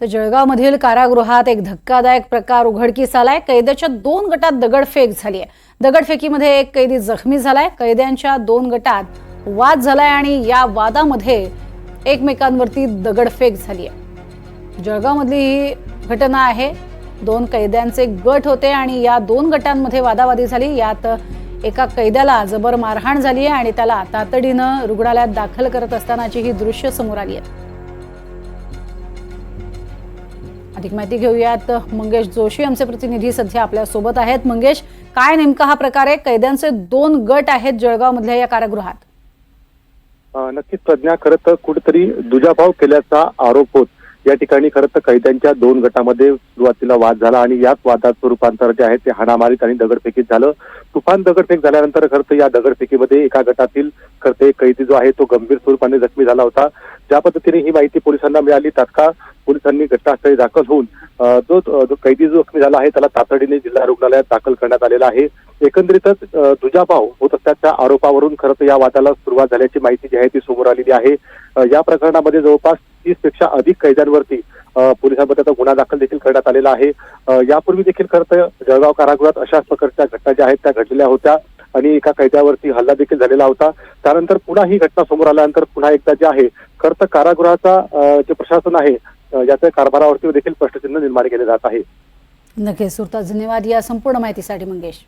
तर जळगावमधील कारागृहात एक धक्कादायक प्रकार उघडकीस आलाय. कैद्याच्या दोन गटात दगडफेक झाली आहे दगडफेकीमध्ये एक कैदी जखमी झालाय. कैद्यांच्या दोन गटात वाद झालाय आणि या वादामध्ये एकमेकांवरती दगडफेक झाली आहे जळगावमधली ही घटना आहे. दोन कैद्यांचे गट होते आणि या दोन गटांमध्ये वादावादी झाली. यात एका कैद्याला जबर मारहाण झाली आहे आणि त्याला तातडीनं रुग्णालयात दाखल करत असतानाची ही दृश्य समोर आली आहेत अधिक माहिती घेऊयात. मंगेश जोशी आमचे प्रतिनिधी सध्या आपल्यासोबत आहेत. मंगेश काय नेमका हा प्रकार आहे? कैद्यांचे दोन गट आहेत जळगाव मधल्या या कारागृहात. नक्कीच प्रज्ञा खरं तर कुठेतरी दुजाभाव केल्याचा आरोप होत. या ठिकाणी खरं तर कैद्यांच्या दोन गटामध्ये सुरुवातीला वाद झाला आणि याच वादाचं रूपांतर जे आहे ते हाणामारीत आणि दगडफेकीत झालं. तुफान दगडफेक झाल्यानंतर खरं तर या दगडफेकीमध्ये एका गटातील खरं ते एक कैदी जो आहे तो गंभीर स्वरूपाने जखमी झाला होता. ज्या पद्धतीने ही माहिती पोलिसांना मिळाली तात्काळ पोलिसांनी घटनास्थळी दाखल होऊन जो जो कैदी जो जखमी झाला आहे त्याला तातडीने जिल्हा रुग्णालयात दाखल करण्यात आलेला आहे. एकंदरीतच दुजाभाव होत असल्याच्या आरोपावरून खरं तर या वादाला सुरुवात झाल्याची माहिती जी आहे ती समोर आलेली आहे. या प्रकरणामध्ये जवळपास तीसपेक्षा अधिक कैद्यांवरती पोलिसांमध्ये आता गुन्हा दाखल देखील करण्यात आलेला आहे. यापूर्वी देखील खरं तर जळगाव कारागृहात अशाच प्रकारच्या घटना ज्या आहेत त्या घडलेल्या होत्या आणि एका कैद्यावरती हल्ला देखील झालेला होता. त्यानंतर पुन्हा ही घटना समोर आल्यानंतर पुन्हा एकदा जे आहे खरं तर कारागृहाचा जे प्रशासन आहे याच्या कारभारावरती देखील प्रश्नचिन्ह निर्माण केले जात आहे. नक्कीच सुरता धन्यवाद या संपूर्ण माहितीसाठी मंगेश.